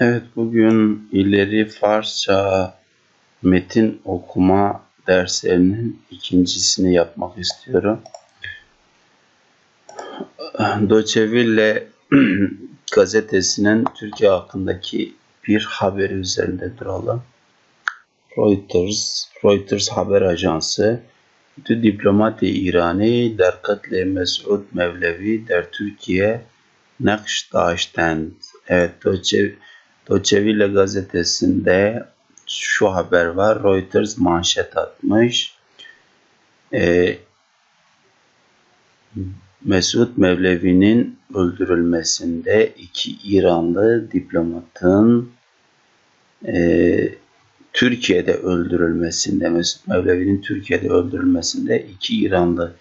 Evet bugün ileri Farsça metin okuma derslerinin ikincisini yapmak istiyorum. Doçeville gazetesinin Türkiye hakkındaki bir haberi üzerinde duralım. Reuters, Reuters haber ajansı Du diplomati İrani der katle Mesud Mevlevi der Türkiye nakş daştend. Evet Doçeville Doçeville gazetesinde şu haber var. Reuters manşet atmış. Ee, Mesut Mevlevi'nin öldürülmesinde iki İranlı diplomatın e, Türkiye'de öldürülmesinde, Mesut Mevlevi'nin Türkiye'de öldürülmesinde iki İranlı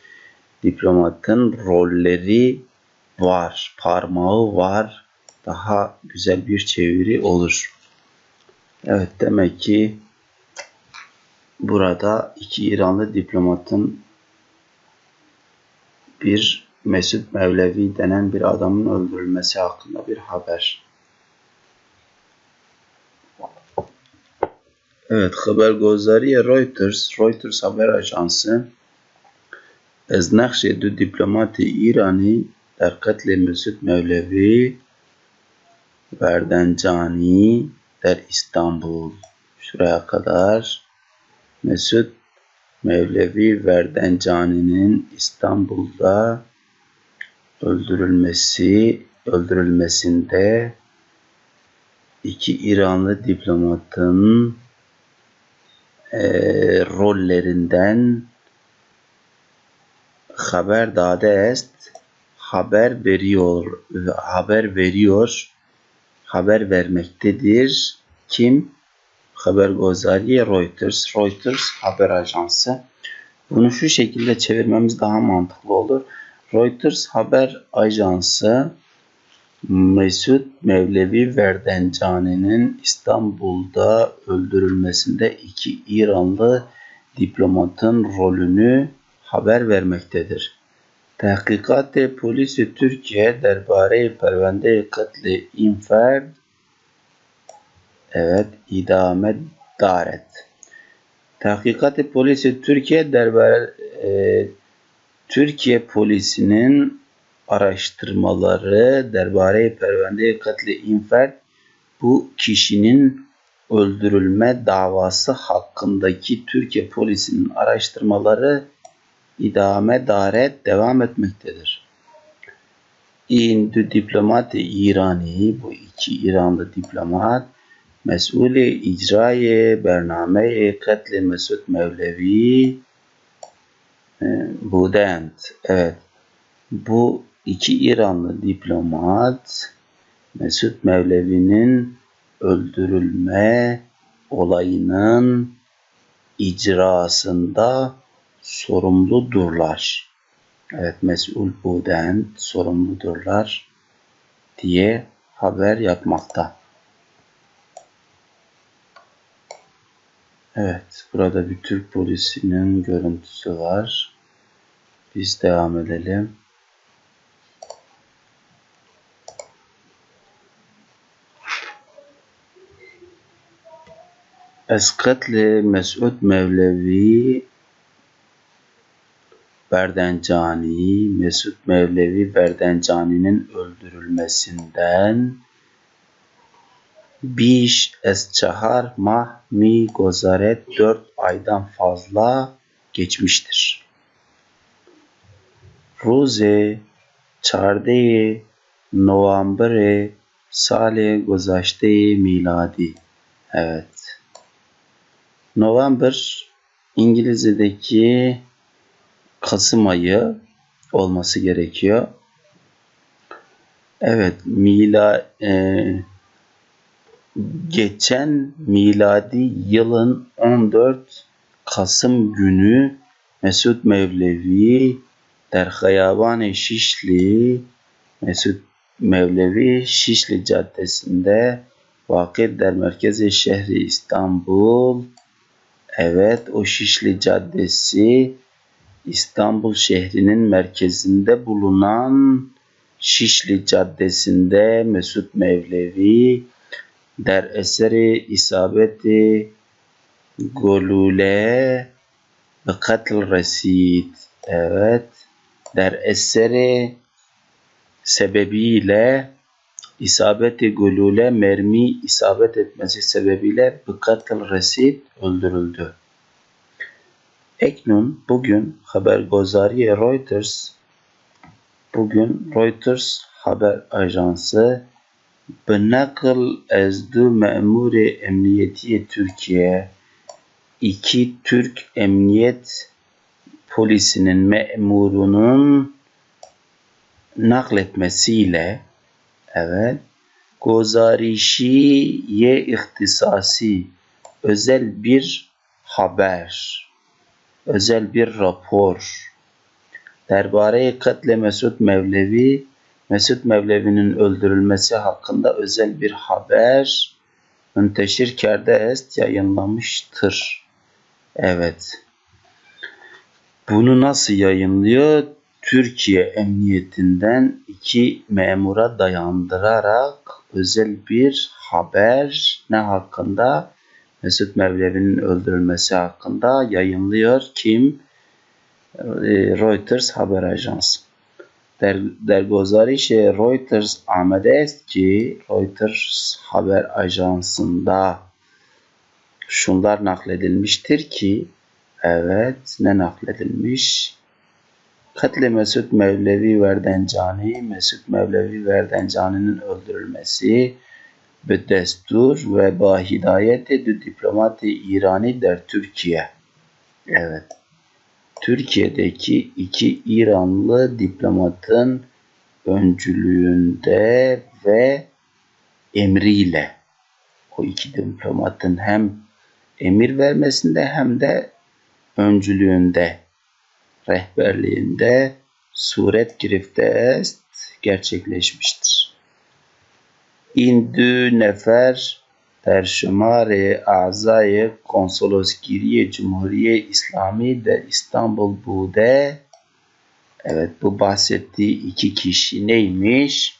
diplomatın rolleri var, parmağı var daha güzel bir çeviri olur. Evet demek ki burada iki İranlı diplomatın bir Mesut Mevlevi denen bir adamın öldürülmesi hakkında bir haber. Evet, haber gozariye Reuters, Reuters haber ajansı از نقش دو دیپلمات ایرانی در قتل مسعود مولوی Verdencani der İstanbul. Şuraya kadar Mesut Mevlevi Verdencani'nin İstanbul'da öldürülmesi öldürülmesinde iki İranlı diplomatın e, rollerinden haber dade est haber veriyor haber veriyor haber vermektedir. Kim? Haber Gozali Reuters. Reuters haber ajansı. Bunu şu şekilde çevirmemiz daha mantıklı olur. Reuters haber ajansı Mesut Mevlevi Verdencani'nin İstanbul'da öldürülmesinde iki İranlı diplomatın rolünü haber vermektedir. تحقیقات پلیس ترکیه درباره پرونده قتل این فرد evet idame daret. Tahkikat polisi Türkiye derbar e, Türkiye polisinin araştırmaları derbare pervende katli infert bu kişinin öldürülme davası hakkındaki Türkiye polisinin araştırmaları idame daret devam etmektedir. İndü diplomat İrani, bu iki İranlı diplomat, mesulü icrayı bername katli Mesut Mevlevi e, Budent. Evet. Bu iki İranlı diplomat Mesut Mevlevi'nin öldürülme olayının icrasında sorumludurlar. Evet, mesul buden sorumludurlar diye haber yapmakta. Evet, burada bir Türk polisinin görüntüsü var. Biz devam edelim. Eskatli Mesud Mevlevi Berdencani, Mesut Mevlevi Berdencani'nin öldürülmesinden Biş es çahar mah mi gozaret dört aydan fazla geçmiştir. Ruze çarde November sale gozaşte miladi. Evet. November İngilizce'deki Kasım ayı olması gerekiyor. Evet, mila e, geçen miladi yılın 14 Kasım günü Mesut Mevlevi Derhayaban Şişli Mesut Mevlevi Şişli Caddesi'nde vakit der merkezi şehri İstanbul. Evet o Şişli Caddesi İstanbul şehrinin merkezinde bulunan Şişli Caddesi'nde Mesut Mevlevi der eseri isabeti golule ve katıl resit evet der eseri sebebiyle isabeti golule mermi isabet etmesi sebebiyle bıkatıl resit öldürüldü. Eknun bugün habergozari Reuters bugün Reuters haber ajansı بنقل از دو مأمور emniyeti Türkiye iki Türk emniyet polisinin memurunun nakletmesiyle evet gozarişiye ihtisasi özel bir haber özel bir rapor derbare katle Mesut Mevlevi Mesut Mevlevi'nin öldürülmesi hakkında özel bir haber Münteşir Kerde Est yayınlamıştır. Evet. Bunu nasıl yayınlıyor? Türkiye Emniyetinden iki memura dayandırarak özel bir haber ne hakkında? Mesut Mevlevi'nin öldürülmesi hakkında yayınlıyor. Kim? Ee, Reuters haber ajansı. در, در گزارش رویترز آمده است ki Reuters haber ajansında şunlar nakledilmiştir ki evet ne nakledilmiş? Katle Mesut Mevlevi Verdencani, Mesut Mevlevi Verdencani'nin öldürülmesi bir destur ve bahidayeti de diplomati İrani der Türkiye. Evet. Türkiye'deki iki İranlı diplomatın öncülüğünde ve emriyle o iki diplomatın hem emir vermesinde hem de öncülüğünde rehberliğinde suret girifte est gerçekleşmiştir. İndü nefer در شمار اعضای konsolosgiri Cumhuriyet İslami de İstanbul Bude Evet bu bahsettiği iki kişi neymiş?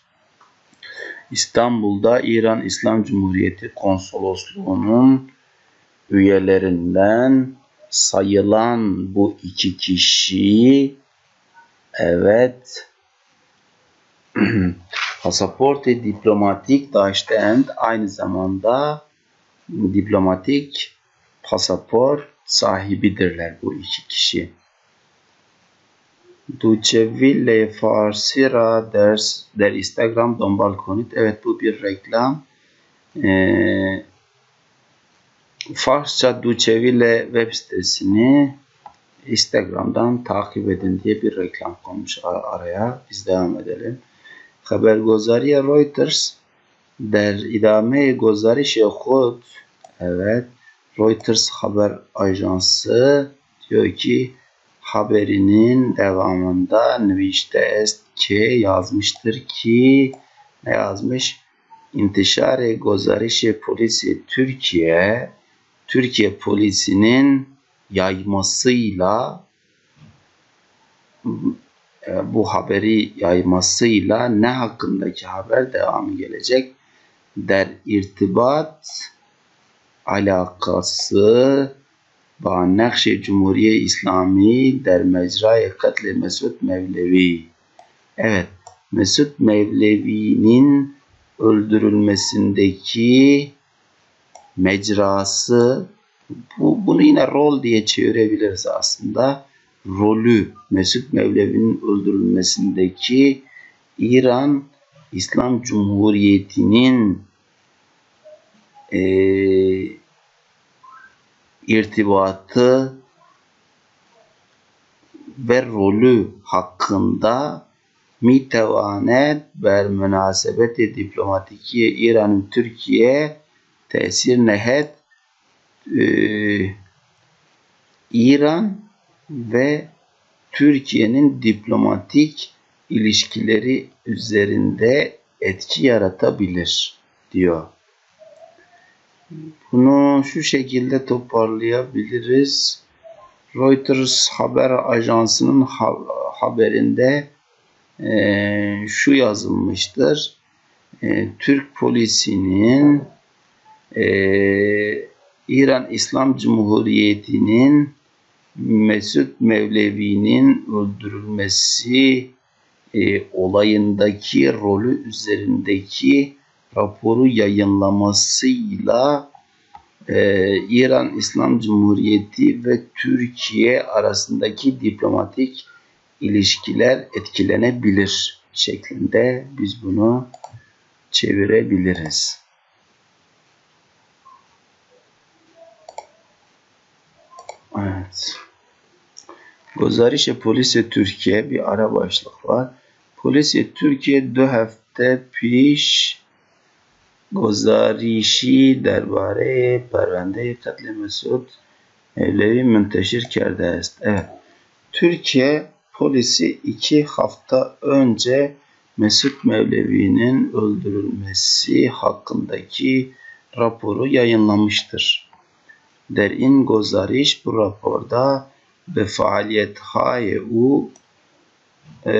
İstanbul'da İran İslam Cumhuriyeti Konsolosluğu'nun üyelerinden sayılan bu iki kişi evet pasaporte diplomatik daştend aynı zamanda diplomatik pasaport sahibidirler bu iki kişi. Duçeville Farsira ders der Instagram dombal konit. Evet bu bir reklam. Ee, Farsça Duçeville web sitesini Instagram'dan takip edin diye bir reklam konmuş araya. Biz devam edelim. خبرگزاری رویترز در ادامه گزارش خود evet Reuters haber ajansı diyor ki haberinin devamında nvişte est ki yazmıştır ki ne yazmış? İntişare gozarişi polisi Türkiye Türkiye polisinin yaymasıyla e, bu haberi yaymasıyla ne hakkındaki haber devamı gelecek? Der irtibat alakası ba nakşi Cumhuriye İslami der mecraya katle Mesut Mevlevi. Evet, Mesut Mevlevi'nin öldürülmesindeki mecrası bu, bunu yine rol diye çevirebiliriz aslında rolü Mesut Mevlevi'nin öldürülmesindeki İran İslam Cumhuriyeti'nin e, irtibatı ve rolü hakkında mitevanet ber münasebeti diplomatiki İran'ın Türkiye tesir nehet e, İran ve Türkiye'nin diplomatik ilişkileri üzerinde etki yaratabilir diyor. Bunu şu şekilde toparlayabiliriz. Reuters haber ajansının haberinde e, şu yazılmıştır. E, Türk polisinin Ee, İran İslam Cumhuriyeti'nin Mesut Mevlevi'nin öldürülmesi e, olayındaki rolü üzerindeki raporu yayınlamasıyla e, İran İslam Cumhuriyeti ve Türkiye arasındaki diplomatik ilişkiler etkilenebilir şeklinde biz bunu çevirebiliriz. Evet. Gozarişe polisi Türkiye bir ara başlık var. Polisi Türkiye dö hafte piş گزارشی درباره پرونده قتل مسعود Mevlevi münteşir kerde est. Evet. Türkiye polisi iki hafta önce Mesut Mevlevi'nin öldürülmesi hakkındaki raporu yayınlamıştır. Der in gozariş bu raporda ve faaliyethay u e,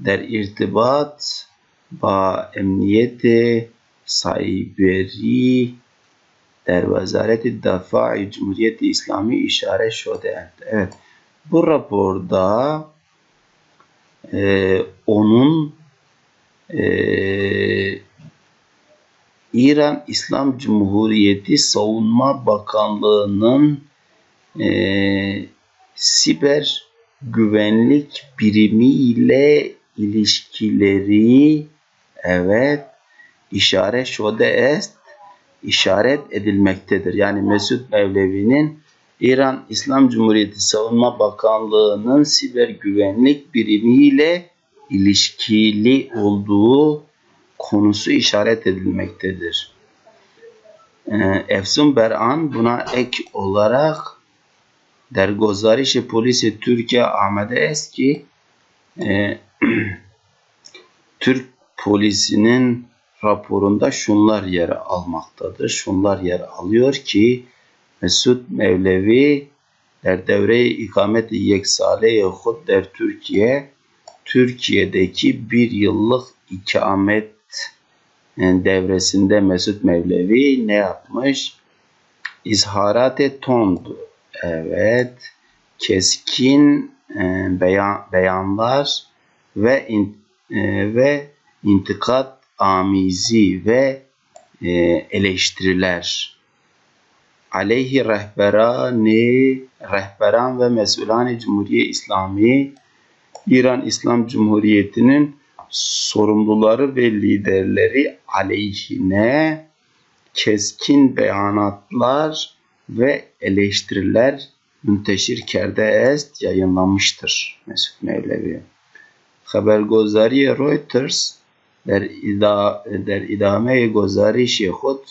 der irtibat ba emniyeti سایبری در وزارت دفاع Cumhuriyeti İslami işaret şöyle. Evet. Bu raporda e, onun e, İran İslam Cumhuriyeti Savunma Bakanlığı'nın e, siber güvenlik birimiyle ilişkileri evet işaret şode est işaret edilmektedir. Yani Mesut Mevlevi'nin İran İslam Cumhuriyeti Savunma Bakanlığı'nın siber güvenlik birimiyle ilişkili olduğu konusu işaret edilmektedir. Ee, Efsun Beran buna ek olarak dergozarişi polisi Türkiye Ahmet Eski e, Türk polisinin raporunda şunlar yer almaktadır. Şunlar yer alıyor ki Mesut Mevlevi der devre-i ikamet-i yeksale yahut der Türkiye Türkiye'deki bir yıllık ikamet devresinde Mesut Mevlevi ne yapmış? İzharat-ı tond. Evet. Keskin e, beyan, beyanlar ve in, e, ve intikat amizi ve e, eleştiriler aleyhi rehberani rehberan ve mesulani Cumhuriye İslami İran İslam Cumhuriyeti'nin sorumluları ve liderleri aleyhine keskin beyanatlar ve eleştiriler münteşir kerde est yayınlamıştır Mesut Mevlevi. Habergozari Reuters در, ادا در ادامه گزارش خود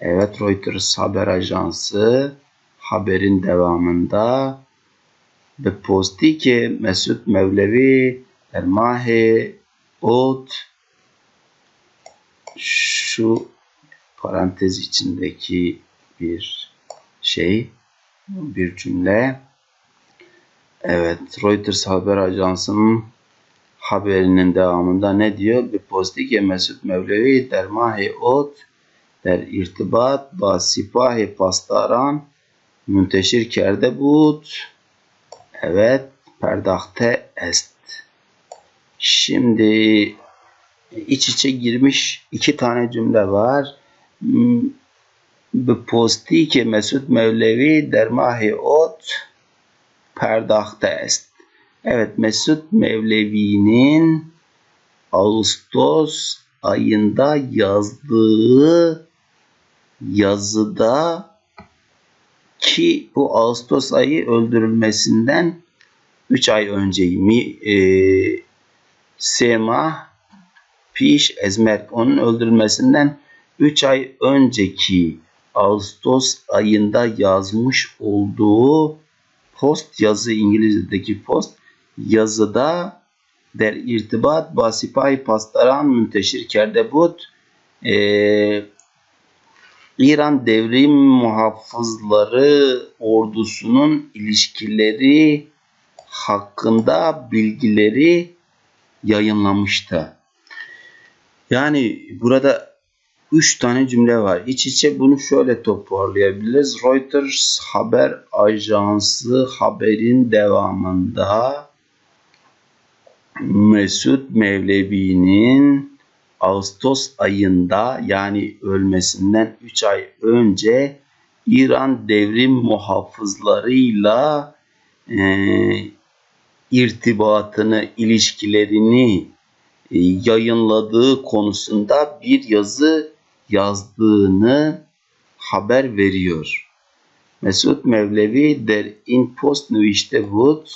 evet Reuters haber ajansı haberin devamında ve posti ki Mesut Mevlevi Ermahe Ot şu parantez içindeki bir şey bir cümle. Evet Reuters haber ajansının haberinin devamında ne diyor? Bir postike Mesut Mevlevi der mahi ot der irtibat ba sipahi pastaran münteşir kerde bud evet perdahte est. Şimdi iç içe girmiş iki tane cümle var bu postike Mesut Mevlevi der mahi ot perdahte est. Evet Mesut Mevlevi'nin Ağustos ayında yazdığı yazıda ki bu Ağustos ayı öldürülmesinden 3 ay önce e, Sema Piş Ezmerk onun öldürülmesinden 3 ay önceki Ağustos ayında yazmış olduğu post yazı İngilizce'deki post yazıda der irtibat basipay pastaran münteşir kerdebut e, İran devrim muhafızları ordusunun ilişkileri hakkında bilgileri yayınlamıştı. Yani burada üç tane cümle var. İç içe bunu şöyle toparlayabiliriz. Reuters haber ajansı haberin devamında Mesut Mevlevi'nin Ağustos ayında yani ölmesinden 3 ay önce İran devrim muhafızlarıyla e, irtibatını, ilişkilerini e, yayınladığı konusunda bir yazı yazdığını haber veriyor. Mesut Mevlevi der in Post növişte wurde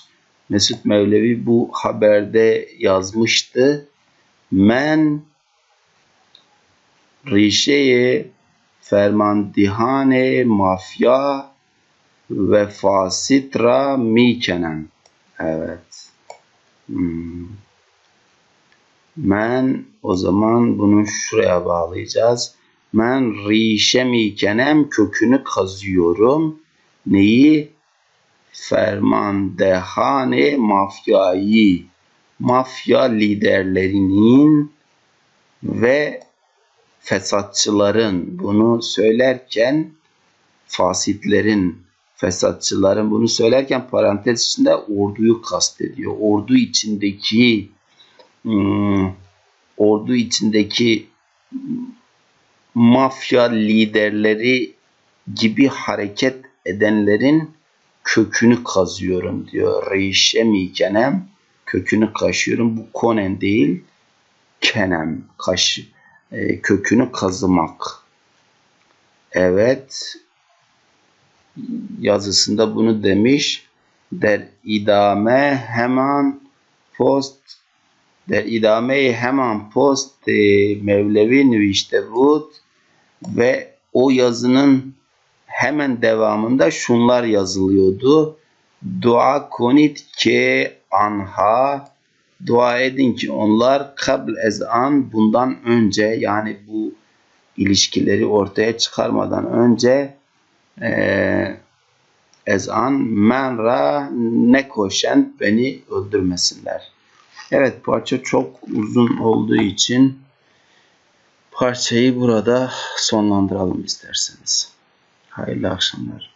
Mesut Mevlevi bu haberde yazmıştı. Men rişeye fermandihane mafya ve fasitra mikenen. Evet. Hmm. Men o zaman bunu şuraya bağlayacağız. Men rişe mikenem kökünü kazıyorum. Neyi? Fermandehane mafyayı. Mafya liderlerinin ve fesatçıların bunu söylerken fasitlerin fesatçıların bunu söylerken parantez içinde orduyu kastediyor. Ordu içindeki hmm, ordu içindeki mafya liderleri gibi hareket edenlerin kökünü kazıyorum diyor. Reişemi kenem kökünü kaşıyorum. Bu konen değil kenem kaş e, kökünü kazımak. Evet yazısında bunu demiş. Der idame hemen post der idame hemen post e, Mevlevi nüvişte bud ve o yazının hemen devamında şunlar yazılıyordu. Dua konit ke anha dua edin ki onlar kabl ezan bundan önce yani bu ilişkileri ortaya çıkarmadan önce e, ezan menra ne koşen beni öldürmesinler. Evet parça çok uzun olduğu için parçayı burada sonlandıralım isterseniz. Hayırlı akşamlar.